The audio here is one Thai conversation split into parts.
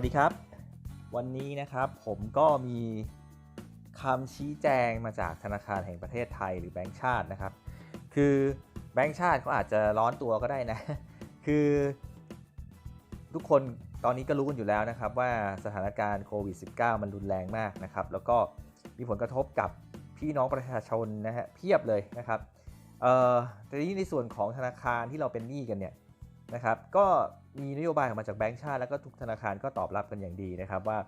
วัสดีครับ วันนี้นะครับผมก็มีคำชี้แจงมาจากธนาคารแห่งประเทศไทยหรือแบงก์ชาตินะครับ คือแบงก์ชาติเขาอาจจะร้อนตัวก็ได้นะ คือ ทุกคนตอนนี้ก็รู้กันอยู่แล้วนะครับว่าสถานการณ์โควิด -19 มันรุนแรงมากนะครับ แล้วก็มีผลกระทบกับพี่น้องประชาชนนะฮะเพียบเลยนะครับเอ่อแต่ทีนี้ในส่วนของธนาคารที่เราเป็นหนี้กันเนี่ยนะครับ ก็ มีนโยบายออกมาจากแบงก์ชาติแล้วก็ทุกธนาคารก็ตอบรับกันอย่างดีนะครับว่า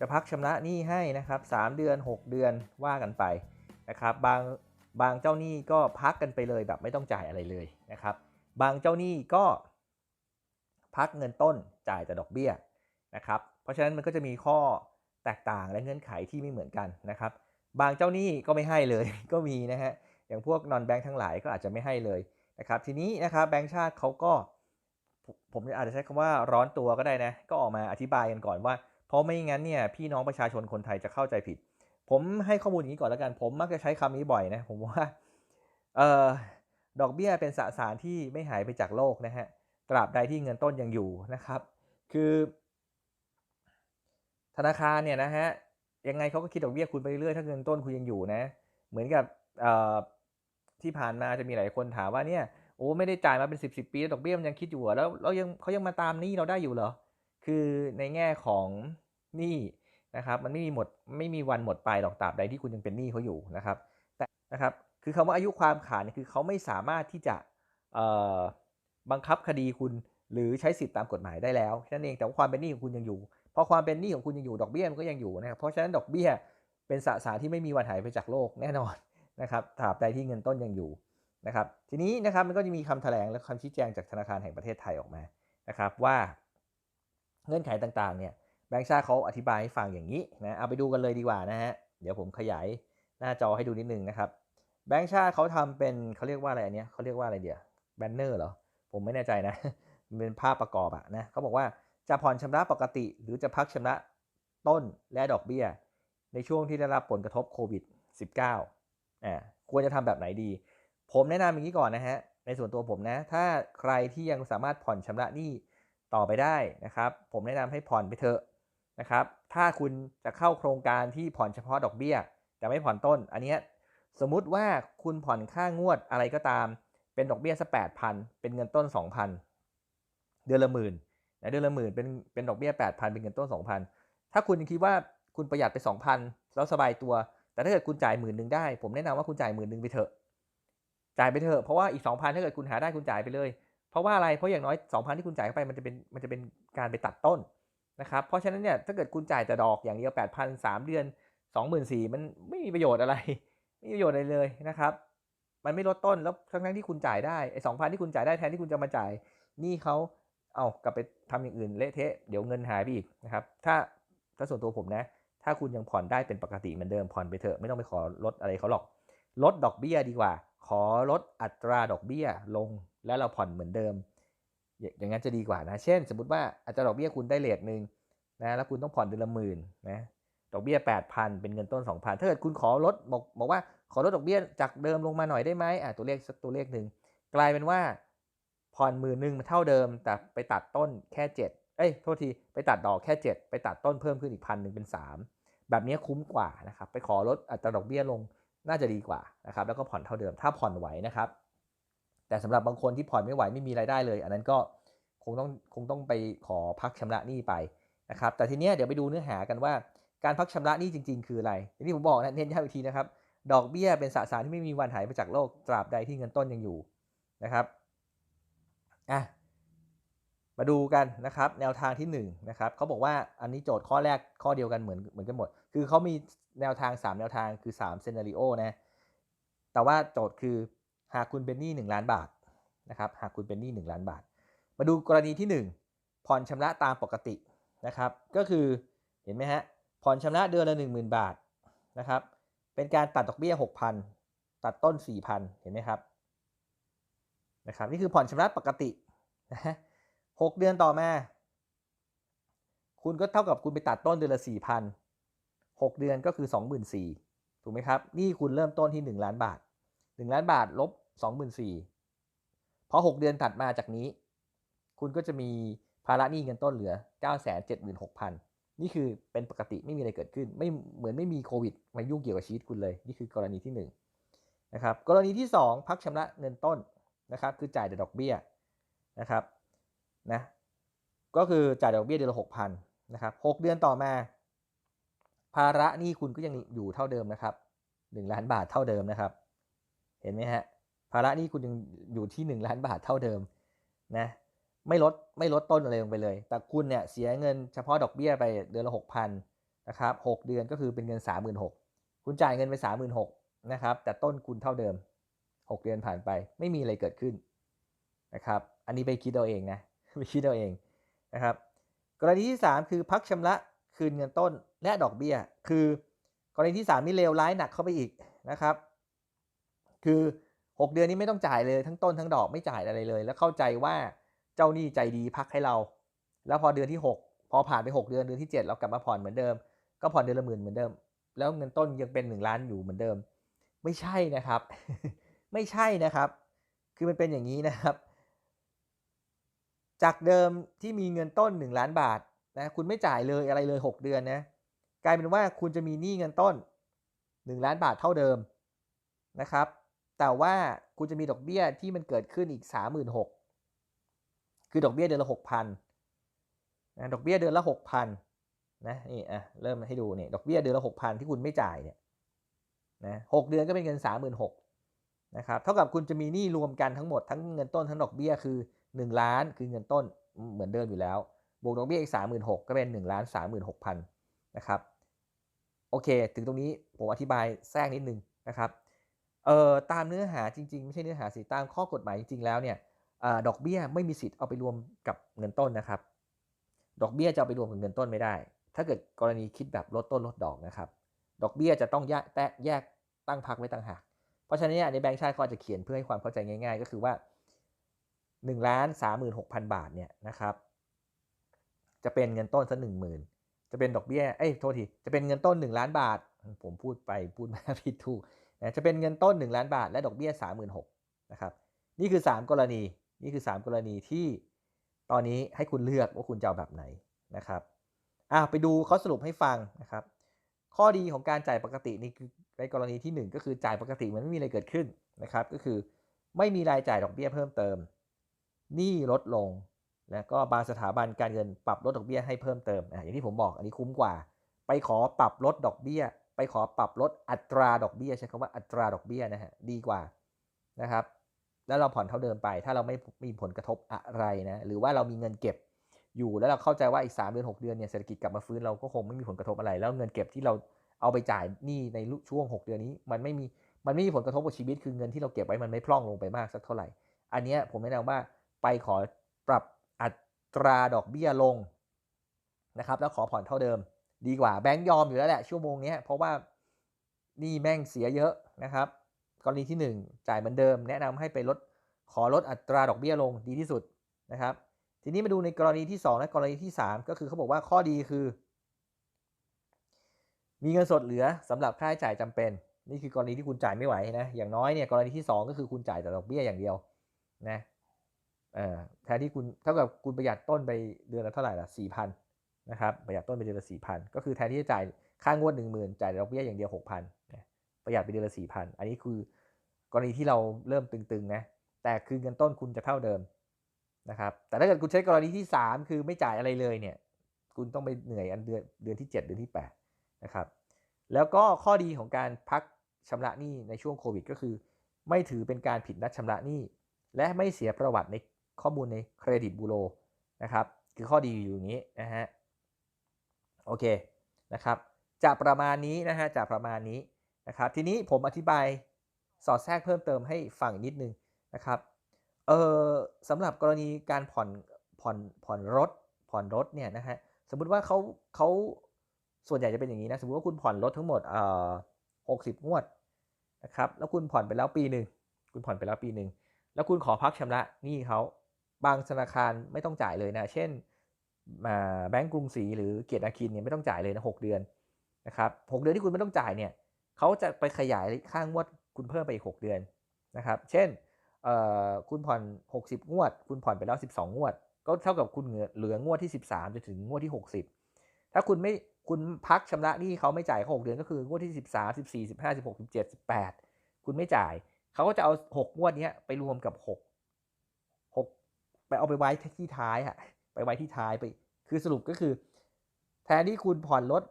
จะพักชำระหนี้ให้นะครับ3เดือน 6 เดือนว่ากันไปนะครับบางบางเจ้าหนี้ก็พักกันไปเลยแบบไม่ต้องจ่ายอะไรเลยนะครับ บางเจ้าหนี้ก็พักเงินต้นจ่ายแต่ดอกเบี้ยนะครับเพราะฉะนั้นมันก็จะมีข้อแตกต่างและเงื่อนไขที่ไม่เหมือนกันนะครับ บางเจ้าหนี้ก็ไม่ให้เลย ก็มีนะฮะอย่างพวกนอนแบงค์ทั้งหลายก็อาจจะไม่ให้เลยนะครับทีนี้นะครับแบงค์ชาติเขาก็ ผมอาจจะใช้คำว่าร้อนตัวก็ได้นะ ก็ออกมาอธิบายกันก่อนว่า เพราะไม่งั้นเนี่ยพี่น้องประชาชนคนไทยจะเข้าใจผิด ผมให้ข้อมูลอย่างนี้ก่อนแล้วกัน ผมมักจะใช้คำนี้บ่อยนะ ผมว่าเอ่อดอกเบี้ยเป็นสสารที่ไม่หายไปจากโลกนะฮะ ตราบใดที่เงินต้นยังอยู่นะครับ คือ ธนาคารเนี่ยนะฮะ ยังไงเขาก็คิดดอกเบี้ยคุณไปเรื่อยถ้าเงินต้นคุณยังอยู่นะ เหมือนกับที่ผ่านมาจะมีหลายคนถามว่าเนี่ย โอ้ไม่ได้จ่ายมาเป็นสิบสิบปีดอกเบี้ยมันยังคิดอยู่แล้วเรายังเขายังมาตามหนี้เราได้อยู่เหรอคือในแง่ของหนี้นะครับมันไม่มีหมดไม่มีวันหมดไปหรอกตราบใดที่คุณยังเป็นหนี้เขาอยู่นะครับแต่นะครับคือคำว่าอายุความขาดเนี่ยคือเขาไม่สามารถที่จะบังคับคดีคุณหรือใช้สิทธิตามกฎหมายได้แล้วนั่นเองแต่ว่าความเป็นหนี้ของคุณยังอยู่พอความเป็นหนี้ของคุณยังอยู่ดอกเบี้ยมันก็ยังอยู่นะครับเพราะฉะนั้นดอกเบี้ยเป็นสสารที่ไม่มีวันหายไปจากโลกแน่นอนนะครับตราบใดที่เงินต้นยังอยู่ นะครับทีนี้นะครับมันก็จะมีคำแถลงและคำชี้แจงจากธนาคารแห่งประเทศไทยออกมานะครับว่าเงื่อนไขต่างๆเนี่ยแบงค์ชาติเขาอธิบายให้ฟังอย่างนี้นะเอาไปดูกันเลยดีกว่านะฮะเดี๋ยวผมขยายหน้าจอให้ดูนิดนึงนะครับแบงค์ชาติเขาทำเป็นเขาเรียกว่าอะไรอันเนี้ยเขาเรียกว่าอะไรเดียวแบนเนอร์เหรอผมไม่แน่ใจนะเป็นภาพประกอบอะนะเขาบอกว่าจะผ่อนชำระปกติ หรือจะพักชำระต้นและดอกเบี้ย ในช่วงที่ได้รับผลกระทบโควิด -19 อ่าควรจะทำแบบไหนดี ผมแนะนำอย่างนี้ก่อนนะฮะ ในส่วนตัวผมนะ ถ้าใครที่ยังสามารถผ่อนชำระหนี้ต่อไปได้นะครับ ผมแนะนำให้ผ่อนไปเถอะนะครับ ถ้าคุณจะเข้าโครงการที่ผ่อนเฉพาะดอกเบี้ย แต่ไม่ผ่อนต้น อันนี้สมมุติว่าคุณผ่อนค่างวดอะไรก็ตาม เป็นดอกเบี้ยสักแปดพันเป็นเงินต้นสองพันเดือนละหมื่นนะเดือนละหมื่นเป็นเป็นดอกเบี้ยแปดพันเป็นเงินต้นสองพันถ้าคุณคิดว่าคุณประหยัดไปสองพันแล้วสบายตัว แต่ถ้าเกิดคุณจ่ายหมื่นหนึ่งได้ ผมแนะนำว่าคุณจ่ายหมื่นหนึ่งไปเถอะ จ่ายไปเถอะเพราะว่าอีกสองพันถ้าเกิดคุณหาได้คุณจ่ายไปเลย เพราะว่าอะไรเพราะอย่างน้อยสองพันที่คุณจ่ายเข้าไปมันจะเป็นมันจะเป็นการไปตัดต้นนะครับเพราะฉะนั้นเนี่ยถ้าเกิดคุณจ่ายแต่ดอกอย่างเดียวแปดพันสามเดือนสองหมื่นสี่มันไม่มีประโยชน์อะไรไม่มีประโยชน์อะไรเลยนะครับ มันไม่ลดต้นแล้วทั้งทั้งที่คุณจ่ายได้ไอ้สองพันที่คุณจ่ายได้แทนที่คุณจะมาจ่ายนี่เขาเอากลับไปทำอย่างอื่นเละเทะเดี๋ยวเงินหายไปอีกนะครับถ้าถ้าส่วนตัวผมนะ ถ้าคุณยังผ่อนได้เป็นปกติเหมือนเดิมผ่อนไปเถอะไม่ต้องไปขอลดอะไรเขาหรอก ลดดอกเบี้ยดีกว่า ขอลดอัตราดอกเบี้ยลงแล้วเราผ่อนเหมือนเดิม อย่างนั้นจะดีกว่านะ เช่น สมมติว่าอัตราดอกเบี้ยคุณได้เลทหนึ่งนะแล้วคุณต้องผ่อนเดือนละหมื่นนะดอกเบี้ย 8,000 เป็นเงินต้น 2,000 ถ้าเกิดคุณขอลดบอกบอกว่าขอลดดอกเบี้ยจากเดิมลงมาหน่อยได้ไหมอะตัวเลขสักตัวเลขหนึ่งกลายเป็นว่าผ่อนหมื่นหนึ่งเท่าเดิม แต่ไปตัดต้นแค่ 7 เอ้ยโทษทีไปตัดดอกแค่ 7 ไปตัดต้นเพิ่มขึ้นอีกพันหนึ่งเป็น 3 แบบนี้คุ้มกว่านะครับไปขอลดอัตราดอกเบี้ยลง น่าจะดีกว่านะครับแล้วก็ผ่อนเท่าเดิมถ้าผ่อนไหวนะครับ แต่สำหรับบางคนที่ผ่อนไม่ไหวไม่มีรายได้เลย อันนั้นก็คงต้องคงต้องไปขอพักชำระหนี้ไปนะครับแต่ทีเนี้ยเดี๋ยวไปดูเนื้อหากันว่าการพักชำระหนี้จริง ๆ คืออะไรอย่างที่ผมบอกนะเน้นย้ำอีกทีนะครับ ดอกเบี้ยเป็นสสารที่ไม่มีวันหายไปจากโลกตราบใดที่เงินต้นยังอยู่นะครับอะ มาดูกันนะครับแนวทางที่1นนะครับเขาบอกว่าอันนี้โจทย์ข้อแรกข้อเดียวกันเหมือนเหมือนกันหมด คือเขามีแนวทาง 3 แนวทางคือ3เซนาริโอนะแต่ว่าโจทย์คือหากคุณเป็นหนี้1ล้านบาทนะครับหากคุณเป็นหนี้1ล้านบาท มาดูกรณีที่ 1 ผ่อนชำระตามปกตินะครับก็คือเห็นไหมฮะผ่อนชำระเดือนละ 10,000 บาทนะครับเป็นการตัดดอกเบี้ย 6,000 ตัดต้น 4,000 เห็นไหมครับนะครับนี่คือผ่อนชำระปกตินะฮะ หกเดือนต่อมา คุณก็เท่ากับคุณไปตัดต้นเดือนละ4,000 6เดือนก็คือ24,000ถูกไหมครับนี่คุณเริ่มต้นที่1ล้านบาท1ล้านบาทลบ24,000พอ6เดือนถัดมาจากนี้ คุณก็จะมีภาระหนี้เงินต้นเหลือ976,000นี่คือเป็นปกติไม่มีอะไรเกิดขึ้น ไม่เหมือนไม่มีโควิดมายุ่งเกี่ยวกับชีวิตคุณเลย นี่คือกรณีที่1นนะครับกรณีที่ 2 พักชำระเงินต้นนะครับคือจ่ายแต่ดอกเบี้ยนะครับ นะก็คือจ่ายดอกเบี้ยเดือนละหกพันนะครับหกเดือนต่อมา ภาระหนี้คุณก็ยังอยู่เท่าเดิมนะครับหนึ่งล้านบาทเท่าเดิมนะครับ เห็นไหมฮะภาระหนี้คุณยังอยู่ที่หนึ่งล้านบาทเท่าเดิมนะไม่ลดไม่ลดต้นอะไรลงไปเลย แต่คุณเนี่ยเสียเงินเฉพาะดอกเบี้ยไปเดือนละหกพันนะครับหกเดือนก็คือเป็นเงินสามหมื่นหกคุณจ่ายเงินไปสามหมื่นหกนะครับ แต่ต้นคุณเท่าเดิมหกเดือนผ่านไป ไม่มีอะไรเกิดขึ้นนะครับ อันนี้ไปคิดเอาเองนะ ไปคิดเอาเองนะครับ กรณีที่ 3 คือพักชำระคืนเงินต้นและดอกเบี้ย คือกรณีที่ 3 นี่เลวร้ายหนักเข้าไปอีกนะครับ คือ 6 เดือนนี้ไม่ต้องจ่ายเลยทั้งต้นทั้งดอกไม่จ่ายอะไรเลย แล้วเข้าใจว่าเจ้าหนี้ใจดีพักให้เรา แล้วพอเดือนที่ 6 พอผ่านไป 6 เดือนเดือนที่ 7 เรากลับมาผ่อนเหมือนเดิม ก็ผ่อนเดือนละหมื่นเหมือนเดิม แล้วเงินต้นยังเป็น 1 ล้านอยู่เหมือนเดิม ไม่ใช่นะครับ ไม่ใช่นะครับ คือมันเป็นอย่างนี้นะครับ จากเดิมที่มีเงินต้น 1 ล้านบาทนะคุณไม่จ่ายเลยอะไรเลย 6 เดือนนะกลายเป็นว่าคุณจะมีหนี้เงินต้น 1 ล้านบาทเท่าเดิมนะครับ แต่ว่าคุณจะมีดอกเบี้ยที่มันเกิดขึ้นอีก 36,000คือดอกเบี้ยเดือนละ 6,000นะดอกเบี้ยเดือนละ 6,000นะนี่อะเริ่มให้ดูเนี่ยดอกเบี้ยเดือนละ 6,000 ที่คุณไม่จ่ายเนี่ยนะหเดือนก็เป็นเงิน 36,000นะครับเท่ากับคุณจะมีหนี้รวมกันทั้งหมดทั้งเงินต้นทั้งดอกเบี้ยคือ 1 ล้านคือเงินต้นเหมือนเดิมอยู่แล้ว บวกดอกเบี้ยอีก 36,000 ก็เป็น1ล้าน36,000นะครับโอเค ถึงตรงนี้ผมอธิบายแทรกนิดนึงนะครับเอ่อตามเนื้อหาจริง ๆ ไม่ใช่เนื้อหาสิตามข้อกฎหมายจริงๆแล้วเนี่ยดอกเบี้ยไม่มีสิทธิ์เอาไปรวมกับเงินต้นนะครับ ดอกเบี้ยจะเอาไปรวมกับเงินต้นไม่ได้ ถ้าเกิดกรณีคิดแบบลดต้นลดดอกนะครับ ดอกเบี้ยจะต้องแยกแตะแยกตั้งพักไว้ต่างหาก เพราะฉะนั้นในแบงก์ชาติเขาจะเขียนเพื่อให้ความเข้าใจง่าย ๆ ก็คือว่า 1ล้าน36,000บาทเนี่ยนะครับ จะเป็นเงินต้นสักหนึ่งหมื่นจะเป็นดอกเบี้ย เอ้ย โทษที จะเป็นเงินต้น1ล้านบาท ผมพูดไปพูดมาผิดถูกนะจะเป็นเงินต้น1ล้านบาท และดอกเบี้ย36,000นะครับ นี่คือ3กรณี นี่คือ3กรณีที่ตอนนี้ให้คุณเลือกว่าคุณจะเอาแบบไหนนะครับอะไปดูเขาสรุปให้ฟังนะครับ ข้อดีของการจ่ายปกตินี่คือในกรณีที่ 1 ก็คือจ่ายปกติมันไม่มีอะไรเกิดขึ้นนะครับ ก็คือไม่มีรายจ่ายดอกเบี้ยเพิ่มเติม หนี้ลดลงแล้วก็บางสถาบันการเงินปรับลดดอกเบี้ยให้เพิ่มเติมอย่างที่ผมบอกอันนี้คุ้มกว่า ไปขอปรับลดดอกเบี้ย ไปขอปรับลดอัตราดอกเบี้ยใช้คำว่าอัตราดอกเบี้ยนะฮะดีกว่านะครับ แล้วเราผ่อนเท่าเดิมไป ถ้าเราไม่มีผลกระทบอะไรนะหรือว่าเรามีเงินเก็บอยู่แล้วเราเข้าใจว่าอีก 3 เดือน 6 เดือนเนี่ยเศรษฐกิจกลับมาฟื้นเราก็คงไม่มีผลกระทบอะไร แล้วเงินเก็บที่เราเอาไปจ่ายหนี้ในช่วง 6 เดือนนี้ มันไม่มีมันไม่มีผลกระทบกับชีวิตคือเงินที่เราเก็บไว้มันไม่พร่องลงไปมากสักเท่าไหร่ อันนี้ผมแนะนำว่า ไปขอปรับอัตราดอกเบี้ยลงนะครับแล้วขอผ่อนเท่าเดิม ดีกว่าแบงก์ยอมอยู่แล้วแหละชั่วโมงนี้เพราะว่านี่แม่งเสียเยอะนะครับกรณีที่ 1 จ่ายเหมือนเดิม แนะนำให้ไปลดขอลดอัตราดอกเบี้ยลงดีที่สุดนะครับ ทีนี้มาดูในกรณีที่ 2 และกรณีที่ 3 ก็คือเขาบอกว่าข้อดีคือ มีเงินสดเหลือสำหรับค่าใช้จ่ายจำเป็น นี่คือกรณีที่คุณจ่ายไม่ไหวนะอย่างน้อยเนี่ยกรณีที่ 2 ก็คือคุณจ่ายแต่ดอกเบี้ยอย่างเดียวนะ แทนที่คุณเท่ากับคุณประหยัดต้นไปเดือนละเท่าไหร่ล่ะสี่พันนะครับประหยัดต้นไปเดือนละสี่พันก็คือแทนที่จะจ่ายค่างวดหนึ่งหมื่นจ่ายดอกเบี้ยอย่างเดียวหกพันประหยัดไปเดือนละสี่พันอันนี้คือกรณีที่เราเริ่มตึงๆนะแต่คือเงินต้นคุณจะเท่าเดิมนะครับแต่ถ้าเกิดคุณใช้กรณีที่ 3 คือไม่จ่ายอะไรเลยเนี่ยคุณต้องไปเหนื่อยอันเดือนเดือนที่ 7 เดือนที่8นะครับแล้วก็ข้อดีของการพักชำระหนี้ในช่วงโควิดก็คือ ไม่ถือเป็นการผิดนัดชำระหนี้ และไม่เสียประวัติใน ข้อมูลในเครดิตบูโรนะครับ คือข้อดีอยู่อย่างนี้นะฮะ โอเคนะครับ จะประมาณนี้นะฮะ จะประมาณนี้นะครับ ทีนี้ผมอธิบายสอดแทรกเพิ่มเติมให้ฟังนิดนึงนะครับ เออสำหรับกรณีการผ่อนผ่อนผ่อนรถผ่อนรถเนี่ยนะฮะ สมมุติว่าเขาเขาส่วนใหญ่จะเป็นอย่างนี้นะ สมมติว่าคุณผ่อนรถทั้งหมดเอ่อหกสิบงวดนะครับ แล้วคุณผ่อนไปแล้วปีหนึ่ง คุณผ่อนไปแล้วปีหนึ่ง แล้วคุณขอพักชำระหนี้เขา บางธนาคารไม่ต้องจ่ายเลยนะ เช่นแบงก์กรุงศรีหรือเกียรติอาคินเนี่ยไม่ต้องจ่ายเลยนะหเดือนนะครับหเดือนที่คุณไม่ต้องจ่ายเนี่ยเขาจะไปขยายค่างวดคุณเพิ่มไปอีก6เดือนนะครับ เช่นคุณผ่อน 60 งวด คุณผ่อนไปแล้ว 12 งวด ก็เท่ากับคุณเหลืองวดที่ 13จนถึงงวดที่ 60 ถ้าคุณไม่คุณพักชำระหนี้เขาไม่จ่ายเขา6เดือนก็คืองวดที่ 13 14 15 16 17 18 คุณไม่จ่าย เขาก็จะเอา 6 งวดนี้ไปรวมกับ 6 ไปเอาไปไว้ที่ท้ายอะไปไว้ที่ท้ายไป คือสรุปก็คือ แทนที่คุณผ่อนรถ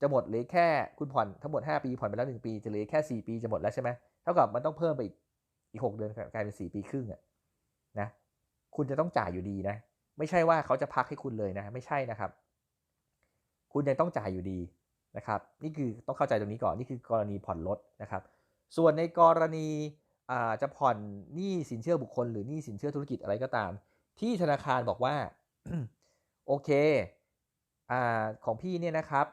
จะหมดหลือแค่คุณผ่อนทั้งหมด 5 ปีผ่อนไปแล้ว 1 ปีจะเหลือแค่ 4 ปีจะหมดแล้วใช่ไหมเท่ากับมันต้องเพิ่มไปอีกอีก6เดือนกลายเป็น 4 ปีครึ่งอะนะคุณจะต้องจ่ายอยู่ดีนะ ไม่ใช่ว่าเขาจะพักให้คุณเลยนะ ไม่ใช่นะครับ คุณยังต้องจ่ายอยู่ดีนะครับ นี่คือต้องเข้าใจตรงนี้ก่อนนี่คือกรณีผ่อนรถนะครับ ส่วนในกรณีจะผ่อนหนี้สินเชื่อบุคคล หรือหนี้สินเชื่อธุรกิจอะไรก็ตาม ที่ธนาคารบอกว่า โอเคอของพี่เนี่ยนะครับ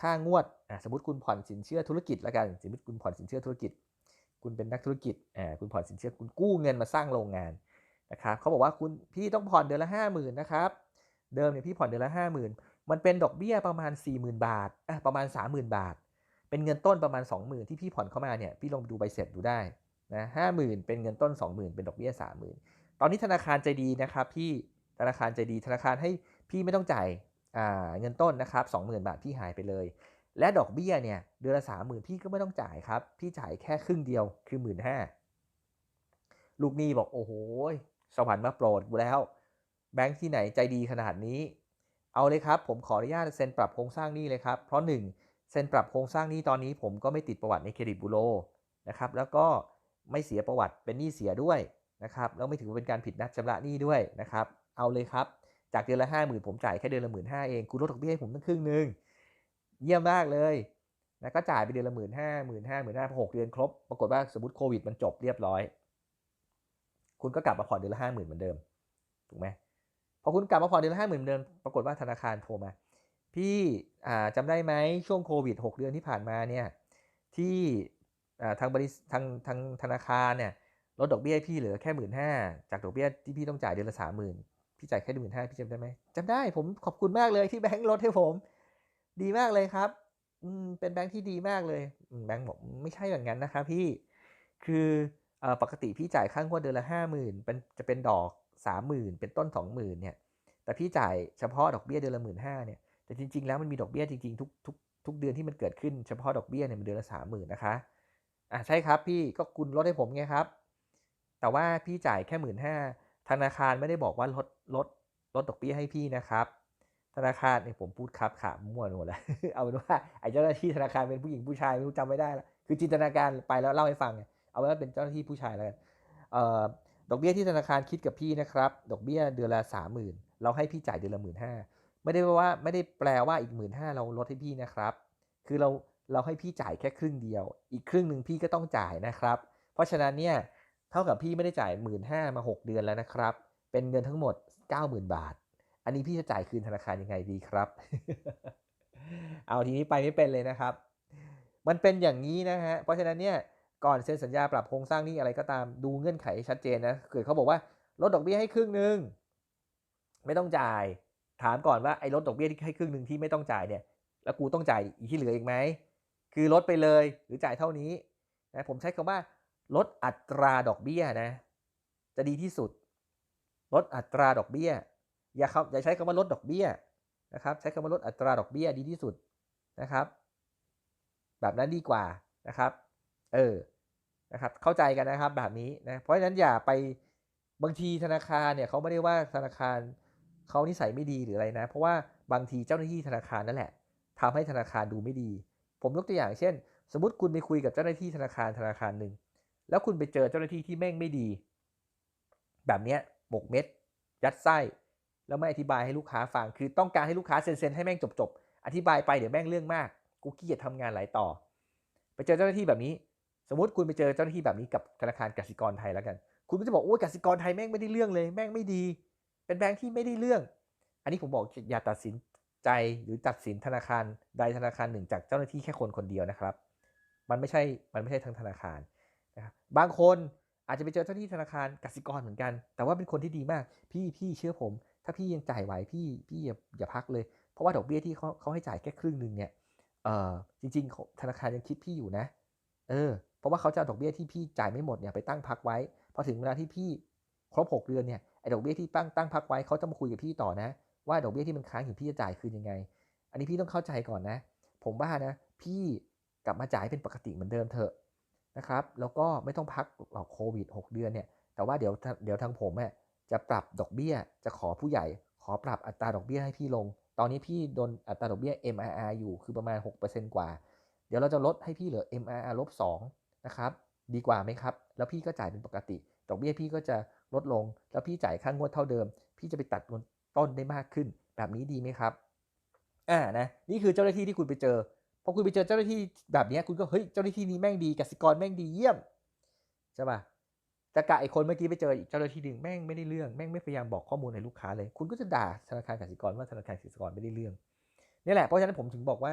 ค่างวดสมมติคุณผ่อนสินเชื่อธุรกิจแล้วกันสมมติคุณผ่อนสินเชื่อธุรกิจ คุณเป็นนักธุรกิจคุณผ่อนสินเชื่อคุณกู้เงินมาสร้างโรงงานนะครับเขาบอกว่าคุณพี่ต้องผ่อนเดือนละห้าหมื่นนะครับ เดิมเนี่ยพี่ผ่อนเดือนละห้าหมื่นมันเป็นดอกเบี้ยประมาณ 40,000 บาทอะประมาณ 30,000 บาท เป็นเงินต้นประมาณ 20,000 ที่พี่ผ่อนเข้ามาเนี่ยพี่ลองดูใบเสร็จดูได้นะห้าหมื่นเป็นเงินต้น 20,000 เป็นดอกเบี้ย 30,000 ตอนนี้ธนาคารใจดีนะครับพี่ธนาคารใจดี ธนาคารให้พี่ไม่ต้องจ่ายเงินต้นนะครับ20,000 บาทพี่หายไปเลย และดอกเบี้ยเนี่ยเดือนละ30,000พี่ก็ไม่ต้องจ่ายครับ พี่จ่ายแค่ครึ่งเดียวคือ1 5ื่นห้าลูกหนี้บอกโอ้โหสวรรค์มาโปรดกูแล้ว แบงค์ที่ไหนใจดีขนาดนี้ เอาเลยครับ ผมขออนุญาตเซ็นปรับโครงสร้างหนี้เลยครับ เพราะ 1 เซ็นปรับโครงสร้างหนี้ตอนนี้ ผมก็ไม่ติดประวัติในเครดิตบูโรนะครับแล้วก็ไม่เสียประวัติเป็นหนี้เสียด้วย นะครับแล้วไม่ถือว่าเป็นการผิดนัดชำระหนี้ด้วยนะครับเอาเลยครับ จากเดือนละห้าหมื่นผมจ่ายแค่เดือนละหมื่นห้าเองคุณลดดอกเบี้ยให้ผมตั้งครึ่งหนึ่งเยี่ยมมากเลยนะก็จ่ายไปเดือนละหมื่นห้าหมื่นห้าหมื่นห้าพอหกเดือนครบ ปรากฏว่าสมมติโควิดมันจบเรียบร้อย คุณก็กลับมาผ่อนเดือนละห้าหมื่นเหมือนเดิมถูกไหมพอคุณกลับมาผ่อนเดือนละห้าหมื่นเดิมปรากฏว่าธนาคารโทรมา พี่จำได้ไหมช่วงโควิดหกเดือนที่ผ่านมาเนี่ยที่ทางบริษัททางทางธนาคารเนี่ย ลดดอกเบี้ยพี่เหลือแค่หมื่นห้าจากดอกเบี้ยที่พี่ต้องจ่ายเดือนละสามหมื่นพี่จ่ายแค่หมื่นห้าพี่จำได้ไหมจำได้ผมขอบคุณมากเลยที่แบงค์ลดให้ผม ดีมากเลยครับอืมเป็นแบงค์ที่ดีมากเลยแบงค์บอกไม่ใช่อย่างนั้นนะครับพี่คือปกติพี่จ่ายค่างวดเดือนละห้าหมื่นเป็นจะเป็นดอกสามหมื่นเป็นต้นสองหมื่นเนี่ยแต่พี่จ่ายเฉพาะดอกเบี้ยเดือนละหมื่นห้าเนี่ยแต่จริง ๆ แล้วมันมีดอกเบี้ยจริงๆทุกทุกทุกเดือนที่มันเกิดขึ้นเฉพาะดอกเบี้ยเนี่ยมันเดือนละสามหมื่นนะคะอะใช่ครับพี่ก็คุณลดให้ผมไงครับ แต่ว่าพี่จ่ายแค่หมื่นห้าธนาคารไม่ได้บอกว่าลดลดลดดอกเบี้ยให้พี่นะครับ ธนาคารเนี่ยผมพูดครับขามั่วหมดแล้ว เอาเป็นว่าไอ้เจ้าหน้าที่ธนาคารเป็นผู้หญิงผู้ชายไม่รู้จำไม่ได้ละคือจินตนาการไปแล้วเล่าให้ฟัง เอาไว้เป็นเจ้าหน้าที่ผู้ชายแล้วกันดอกเบี้ยที่ธนาคารคิดกับพี่นะครับ ดอกเบี้ยเดือนละสามหมื่นเราให้พี่จ่ายเดือนละหมื่นห้าไม่ได้ว่าไม่ได้แปลว่าอีกหมื่นห้าเราลดให้พี่นะครับ คือเราเราให้พี่จ่ายแค่ครึ่งเดียว อีกครึ่งหนึ่งพี่ก็ต้องจ่ายนะครับ เพราะฉะนั้นเนี่ย เท่ากับพี่ไม่ได้จ่ายหมื่นห้ามา 6 เดือนแล้วนะครับ เป็นเงินทั้งหมด 90,000 บาท อันนี้พี่จะจ่ายคืนธนาคารยังไงดีครับ เอาทีนี้ไปไม่เป็นเลยนะครับ มันเป็นอย่างนี้นะฮะ เพราะฉะนั้นเนี่ยก่อนเซ็นสัญญาปรับโครงสร้างนี้อะไรก็ตามดูเงื่อนไขชัดเจนนะเกิดเขาบอกว่าลดดอกเบี้ยให้ครึ่งหนึ่งไม่ต้องจ่าย ถามก่อนว่าไอ้ลดดอกเบี้ยที่ให้ครึ่งหนึ่งที่ไม่ต้องจ่ายเนี่ย แล้วกูต้องจ่ายอีกที่เหลืออีกไหมคือลดไปเลยหรือจ่ายเท่านี้นะผมใช้คำว่า ลดอัตราดอกเบี้ยนะ จะดีที่สุด ลดอัตราดอกเบี้ย อย่าเขาอย่าใช้คำว่าลดดอกเบี้ยนะครับ ใช้คำว่าลดอัตราดอกเบี้ยดีที่สุดนะครับ แบบนั้นดีกว่านะครับ เออนะครับ เข้าใจกันนะครับแบบนี้นะเพราะฉะนั้นอย่าไปบางทีธนาคารเนี่ยเขาไม่ได้ว่าธนาคารเขานิสัยไม่ดีหรืออะไรนะ เพราะว่าบางทีเจ้าหน้าที่ธนาคารนั่นแหละทำให้ธนาคารดูไม่ดี ผมยกตัวอย่างเช่น สมมติคุณไปคุยกับเจ้าหน้าที่ธนาคารธนาคารหนึ่ง แล้วคุณไปเจอเจ้าหน้าที่ที่แม่งไม่ดี แบบเนี้ยหมกเม็ด ยัดไส้ แล้วไม่อธิบายให้ลูกค้าฟัง คือต้องการให้ลูกค้าเซ็นๆให้แม่งจบๆอธิบายไปเดี๋ยวแม่งเรื่องมาก กูขี้เกียจทำงานหลายต่อ ไปเจอเจ้าหน้าที่แบบนี้ สมมติคุณไปเจอเจ้าหน้าที่แบบนี้กับธนาคารกสิกรไทยแล้วกัน คุณก็จะบอกโอ้ยกสิกรไทยแม่งไม่ได้เรื่องเลย แม่งไม่ดี เป็นแบงค์ที่ไม่ได้เรื่อง อันนี้ผมบอกอย่าตัดสินใจหรือตัดสินธนาคารใดธนาคารหนึ่งจากเจ้าหน้าที่แค่คนคนเดียวนะครับ มันไม่ใช่ มันไม่ใช่ทั้งธนาคาร นะครับบางคนอาจจะไปเจอเจ้าหน้าที่ธนาคารกสิกรเหมือนกัน แต่ว่าเป็นคนที่ดีมาก พี่พี่เชื่อผม ถ้าพี่ยังจ่ายไหวพี่พี่อย่าอย่าพักเลย เพราะว่าดอกเบี้ยที่เขาเขาให้จ่ายแค่ครึ่งหนึ่งเนี่ยเออจริง ๆ ธนาคารยังคิดพี่อยู่นะ เออ เพราะว่าเขาจะดอกเบี้ยที่พี่จ่ายไม่หมดเนี่ยไปตั้งพักไว้ พอถึงเวลาที่พี่ครบ 6 เดือนเนี่ยไอ้ดอกเบี้ยที่ตั้งตั้งพักไว้เขาจะมาคุยกับพี่ต่อนะ ว่าดอกเบี้ยที่มันค้างอยู่พี่จะจ่ายคืนยังไง อันนี้พี่ต้องเข้าใจก่อนนะ ผมว่านะ พี่กลับมาจ่ายเป็นปกติเหมือนเดิมเถอะ นะครับ แล้วก็ไม่ต้องพักหรอกโควิด 6 เดือนเนี่ย แต่ว่าเดี๋ยวเดี๋ยวทางผมเนี่ยจะปรับดอกเบี้ย จะขอผู้ใหญ่ ขอปรับอัตราดอกเบี้ยให้พี่ลง ตอนนี้พี่โดนอัตราดอกเบี้ย MRR อยู่ คือประมาณ 6%กว่า เดี๋ยวเราจะลดให้พี่เหลือ MRR ลบ2นะครับ ดีกว่าไหมครับ แล้วพี่ก็จ่ายเป็นปกติ ดอกเบี้ยพี่ก็จะลดลง แล้วพี่จ่ายค่างวดเท่าเดิม พี่จะไปตัดเงินต้นได้มากขึ้น แบบนี้ดีไหมครับ อ่า นะ นี่คือเจ้าหน้าที่ที่คุณไปเจอ พอคุณไปเจอเจ้าหน้าที่แบบนี้คุณก็เฮ้ยเจ้าหน้าที่นี้แม่งดีกสิกรแม่งดีเยี่ยมใช่ป่ะแต่กะไอคนเมื่อกี้ไปเจออีกเจ้าหน้าที่หนึ่งแม่งไม่ได้เรื่องแม่งไม่พยายามบอกข้อมูลให้ลูกค้าเลย คุณก็จะด่าธนาคารกสิกรว่าธนาคารกสิกรไม่ได้เรื่องนี่แหละเพราะฉะนั้นผมถึงบอกว่า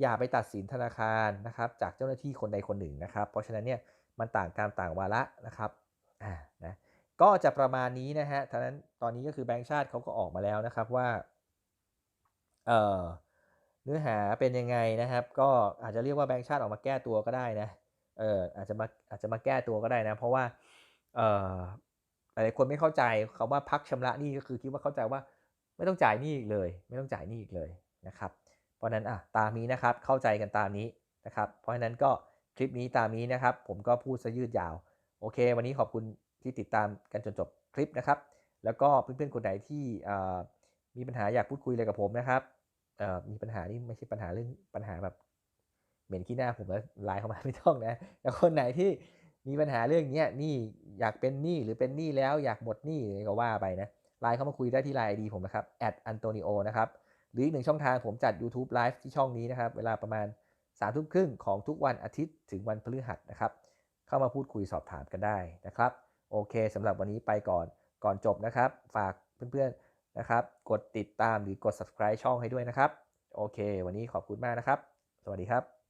อย่าไปตัดสินธนาคารนะครับ จากเจ้าหน้าที่คนใดคนหนึ่งนะครับ เพราะฉะนั้นเนี่ยมันต่างกรรมต่างวาระนะครับอ่านะก็จะประมาณนี้นะฮะท่านั้นตอนนี้ก็คือแบงก์ชาติเขาก็ออกมาแล้วนะครับว่าเอ่อ เนื้อหาเป็นยังไงนะครับ ก็อาจจะเรียกว่าแบงก์ชาติออกมาแก้ตัวก็ได้นะเอออาจจะมาอาจจะมาแก้ตัวก็ได้นะ เพราะว่าเอ่อหลายคนไม่เข้าใจคาว่าพักชำระหนี้ก็คือคิดว่าเข้าใจว่าไม่ต้องจ่ายหนี้อีกเลย ไม่ต้องจ่ายหนี้อีกเลยนะครับ เพราะนั้นอะตามนี้นะครับเข้าใจกันตามนี้นะครับ เพราะฉะนั้นก็คลิปนี้ตามนี้นะครับ ผมก็พูดซะยืดยาว โอเค วันนี้ขอบคุณที่ติดตามกันจนจบคลิปนะครับ แล้วก็เพื่อนๆคนไหนที่มีปัญหาอยากพูดคุยอะไรกับผมนะครับ มีปัญหานี่ไม่ใช่ปัญหาเรื่องปัญหาแบบเหม็นขี้หน้าผมแล้วไลน์เข้ามาไม่ต้องนะแต่คนไหนที่มีปัญหาเรื่องนี้นี่อยากเป็นหนี้หรือเป็นหนี้แล้วอยากหมดหนี้ก็ว่าไปนะไลน์เข้ามาคุยได้ที่ไลน์ดีผมนะครับ @antonio นะครับหรืออีกหนึ่งช่องทางผมจัด YouTube Live ที่ช่องนี้นะครับ เวลาประมาณ3ามทุ่มครึ่งของทุกวันอาทิตย์ถึงวันพฤหัสนะครับ เข้ามาพูดคุยสอบถามกันได้นะครับ โอเคสำหรับวันนี้ไปก่อนก่อนจบนะครับ ฝากเพื่อนๆ นะครับ กดติดตามหรือกด subscribe ช่องให้ด้วยนะครับ โอเค วันนี้ขอบคุณมากนะครับ สวัสดีครับ